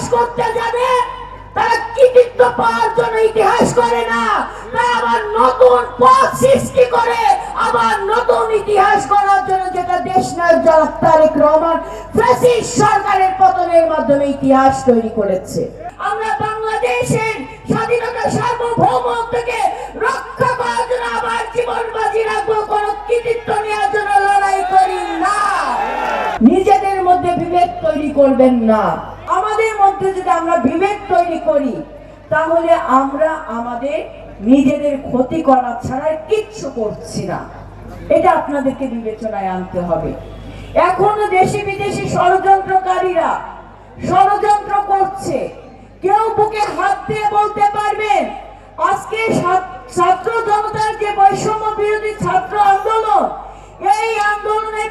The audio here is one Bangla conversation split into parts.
ইতিহাস করতে যাবে, তারা কৃতিত্ব পাওয়ার জন্য ইতিহাস করে না। তারা আবার নতুন পথ সৃষ্টি করে, আবার নতুন ইতিহাস করার জন্য যেটা দেশ নায়ক জনাব তারেক রহমান ফ্যাসিস্ট সরকারের পতনের মাধ্যমে ইতিহাস তৈরি করেছে। আমরা বাংলাদেশের স্বাধীনতা সার্বভৌমত্বকে রক্ষা করার জন্য আবার জীবন বাজি রাখব, কোন কৃতিত্ব নেওয়ার জন্য লড়াই করি না। নিজেদের মধ্যে বিভেদ তৈরি করবেন না। মধ্যে যদি আমরা বিভেদ তৈরি করি, তাহলে আমরা আমাদের নিজেদের ক্ষতি করা ছাড়া কিচ্ছু করছি না। এটা আপনাদেরকে বিবেচনায় আনতে হবে। এখনও দেশি বিদেশি ষড়যন্ত্রকারীরা ষড়যন্ত্র করছে। কেউ বুকে হাত দিয়ে বলতে পারবেন, আজকে ছাত্র জনতার যে বৈষম্য বিরোধী ছাত্র আন্দোলন, এই আন্দোলনের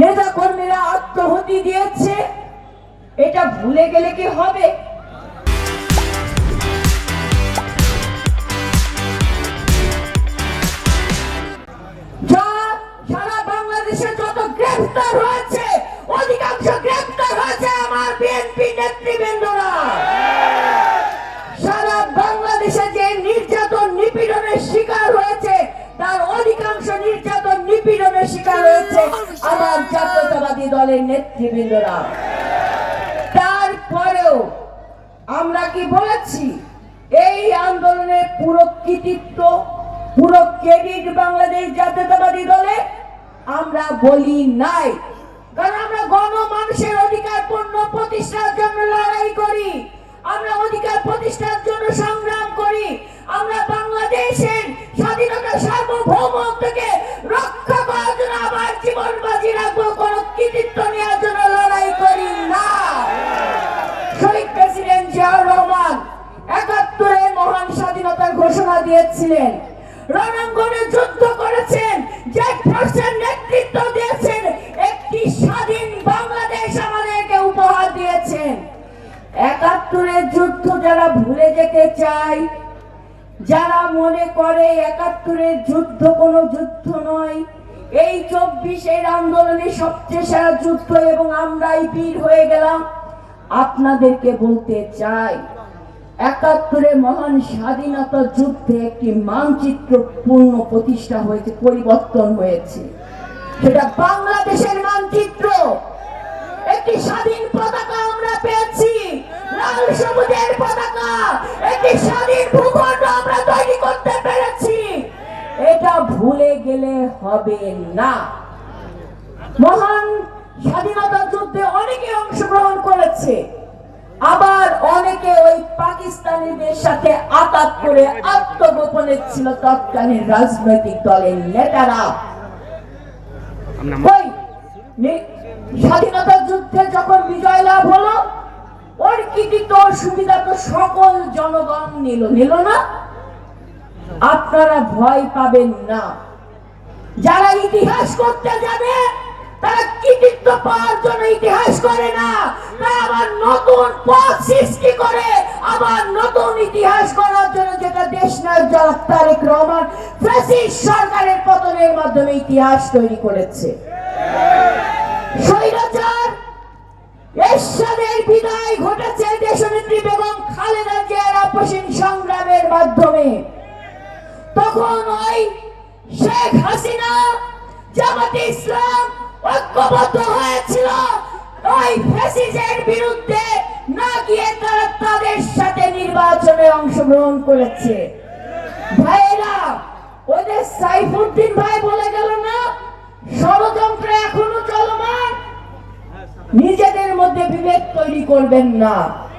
নেতা কর্মীরা আত্মহতি দিয়েছে। এটা ভুলে গেলে কি হবে? অধিকাংশ গ্রেফতার হয়েছে আমার বিএনপি নেতৃবৃন্দরা দলের নেতৃবৃন্দরা। তারপরেও আমরা কি বলেছি? এই আন্দোলনের পুরো কৃতিত্ব, পুরো ক্রেডিট বাংলাদেশ জাতীয়তাবাদী দলে আমরা বলি নাই। কারণ আমরা গণমানুষের অধিকার পূর্ণ প্রতিষ্ঠার জন্য লড়াই করি। আমরা অধিকার প্রতিষ্ঠার জন্য রণাঙ্গনে যুদ্ধ করেছেন নেতৃত্ব দিয়েছেন, একটি স্বাধীন বাংলাদেশ আমাদেরকে উপহার দিয়েছেন। একাত্তরের যুদ্ধ যারা ভুলে যেতে চায়, যারা মনে করে একাত্তরের যুদ্ধ কোনো যুদ্ধ নয়, এই চব্বিশের আন্দোলনে সবচেয়ে সেরা যুদ্ধ এবং আমরাই বীর হয়ে গেলাম, আপনাদেরকে বলতে চাই। একাত্তরে মহান স্বাধীনতা যুদ্ধে একটি মানচিত্র পূর্ণ প্রতিষ্ঠা হয়েছে, পরিবর্তন হয়েছে। সেটা বাংলাদেশের মানচিত্র। একটি স্বাধীন পতাকা আমরা পেয়েছি, লাল সবুজের পতাকা। একটি স্বাধীন ভূখণ্ড আমরা তৈরি করতে পেরেছি। এটা ভুলে গেলে হবে না। মহান স্বাধীনতা যুদ্ধে অনেকে অংশগ্রহণ করেছে, আবার অনেকে ওই সাথে আঘাত করে আত্মগোপনে ছিল তৎকালীন রাজনৈতিক দলের নেতারা। স্বাধীনতা যুদ্ধে যখন বিজয় লাভ হলো ওর কৃতিত্ব সুবিধা তো সকল জনগণ নিল নিল না। আপনারা ভয় পাবেন না। যারা ইতিহাস করতে যাবে তারা কৃতিত্ব পাওয়ার জন্য ইতিহাস করে না। তারা আবার নতুন পথ সৃষ্টি করে। আবার নতুন ইতিহাস করার জন্য যেটা দেশ নায়ক তারেক রহমান ফ্যাসিস্ট সরকারের পতনের মাধ্যমে ইতিহাস তৈরি করেছে। খালেদা সংগ্রামের মাধ্যমে। তখন শেখ হাসিনা ইসলাম বিরুদ্ধে অংশগ্রহণ করেছে। ভাইয়েরা, ওদের সাইফুদ্দিন ভাই বলে গেল না, ষড়যন্ত্র এখনও চলমান। নিজেদের মধ্যে বিভেদ তৈরি করবেন না।